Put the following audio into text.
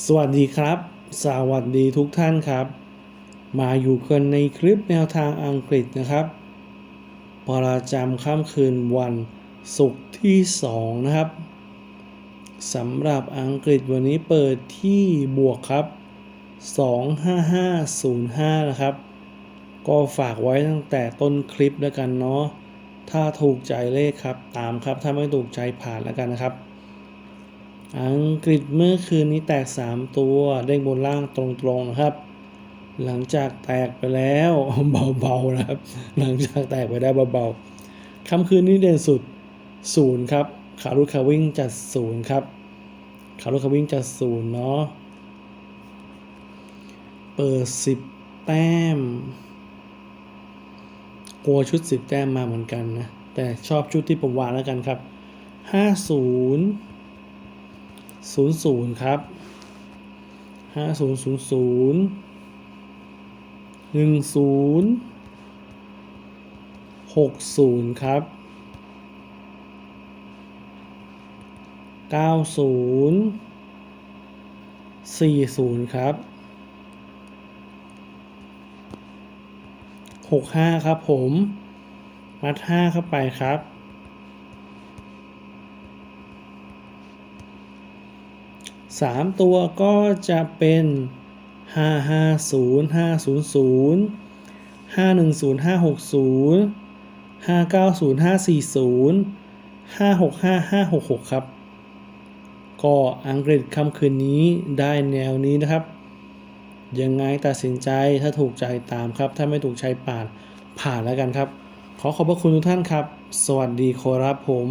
สวัสดีครับ สวัสดีทุกท่านครับ มาอยู่กันในคลิปแนวทางอังกฤษนะครับ ประจำค่ำคืนวันศุกร์ที่ 2 นะครับสำหรับอังกฤษวันนี้เปิดที่บวกครับ 25505 นะครับ ก็ฝากไว้ตั้งแต่ต้นคลิปแล้วกันเนาะ ถ้าถูกใจเลขครับตามครับ ถ้าไม่ถูกใจผ่านแล้วกันนะครับ อังกฤษเมื่อคืนนี้แตก 3 ตัวเด้งบนล่างตรงๆนะครับ หลังจากแตกไปแล้วเบาๆนะครับ หลังจากแตกไปได้เบาๆค่ำคืนนี้เด่นสุด0ครับขารุคาวิ่งจัด0ครับขารุคาวิ่งจัด0เนาะเปิด10แต้มกลัวชุด10แต้มมาเหมือนกันนะแต่ชอบชุดที่ผมวางแล้วกันครับ50ศูนย์ ศูนย์ศูนย์ครับห้าศูนย์ศูนย์ศูนย์หนึ่งศูนย์หกศูนย์ครับเก้าศูนย์สี่ศูนย์ครับหกห้าครับผม มัดห้าเข้าไปครับ 3 ตัวก็จะเป็น 5 5 0 5 0 0 5 1 0 5 6 0 5 9 0 5 4 0 5 6 5 5 6 6 ครับ ก็อังกฤษคำคืนนี้ได้แนวนี้นะครับ ยังไงตัดสินใจถ้าถูกใจตามครับ ถ้าไม่ถูกใจผ่านผ่านแล้วกันครับ ขอขอบพระคุณทุกท่านครับ สวัสดีครับผม